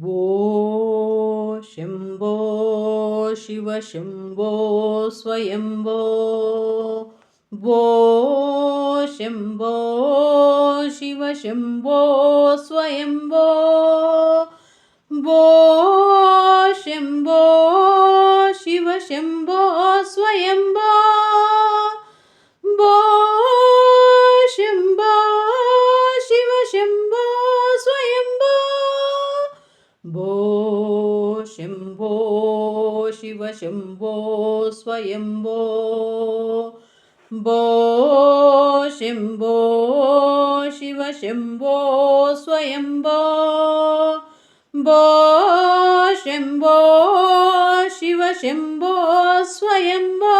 वो शिम्भो शिव शिम्भो स्वयंभो वो शिम्भो शिव शिम्भो स्वयंभो वो शिम्भो शिव शम्भो स्वयम्भो भो शम्भो शिव शम्भो स्वयम्भो भो शम्भो शिव शम्भो स्वयम्भो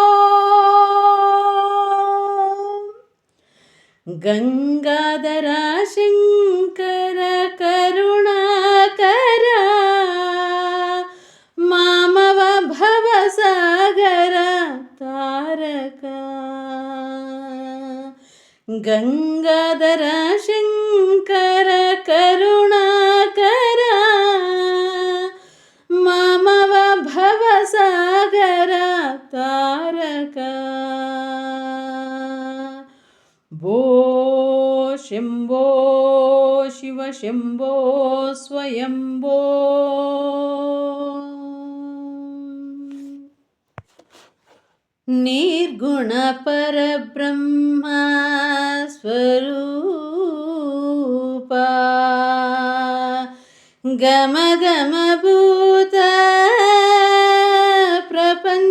गङ्गाधरा शङ्कर करुणाकर ഗംഗാധര ശങ്കര കരുണാകര മാമവ ഭവസാഗര താരക. ഭോ ശിംഭോ ശിവ ശിംഭോ സ്വയംഭോ निर्गुणपरब्रह्म स्वरूपा गमगमभूत प्रपञ्चरहिता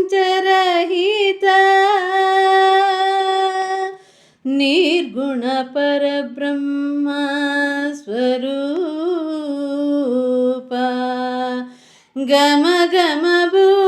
निर्गुणपरब्रह्म स्वरूपा गमगमभूत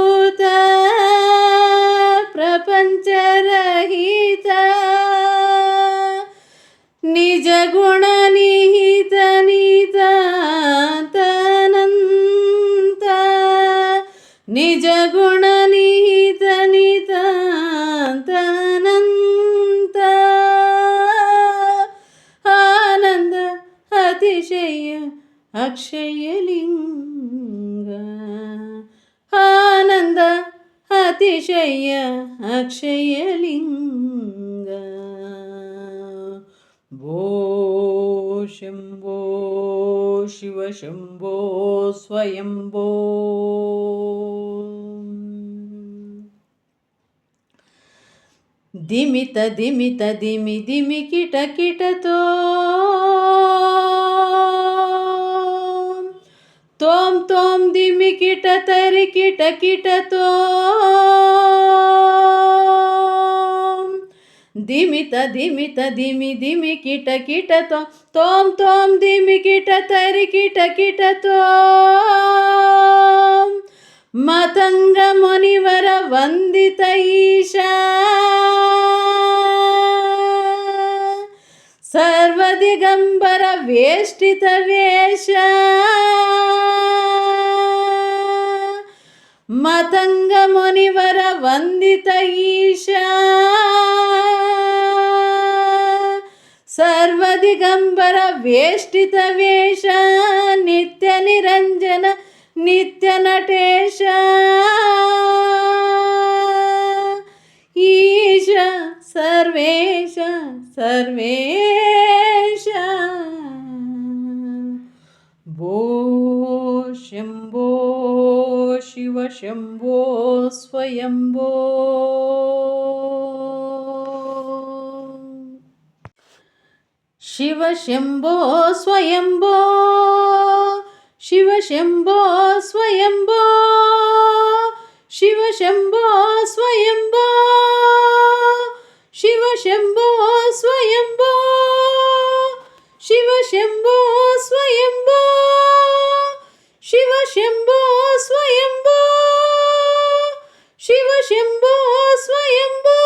ನಿಜ ಗುಣನೀತ ನಿತಾಂತನಂತ ಆನಂದ ಅತಿಶಯ ಅಕ್ಷಯಲಿಂಗ ಆನಂದ ಅತಿಶಯ ಅಕ್ಷಯಲಿಂಗ ಭೋ शम्भो शिवशम्भो स्वयम्भो दिमित दिमित दिमि दिमि किटकिटतो तों तों दिमि किटतरि किटकिटतो దిమిత దిమిత దిమి దిమి కిట కిటతో తోం తోం దిమి కిట తరి కిట కిట తో మతంగ మునివర వందిత ఈశా సర్వదిగంబర వేష్టిత వేష మతంగ మునివర వందిత ఈశా സർവദിഗംബര വേഷ്ടിത വേഷ നിത്യ നിരഞ്ജന നിത്യ നടേശ. ഈശ സർവേശ സർവേശ. ഭോ ശംഭോ ശിവ ശംഭോ സ്വയംഭോ. ಶಿವಶಂಭೋ ಸ್ವಯಂಭೋ ಶಿವಶಂಭೋ ಸ್ವಯಂಭೋ ಶಿವಶಂಭೋ ಸ್ವಯಂಭೋ ಶಿವಶಂಭೋ ಸ್ವಯಂಭೋ ಶಿವಶಂಭೋ ಸ್ವಯಂಭೋ ಶಿವಶಂಭೋ ಸ್ವಯಂಭೋ ಶಿವಶಂಭೋ ಸ್ವಯಂಭೋ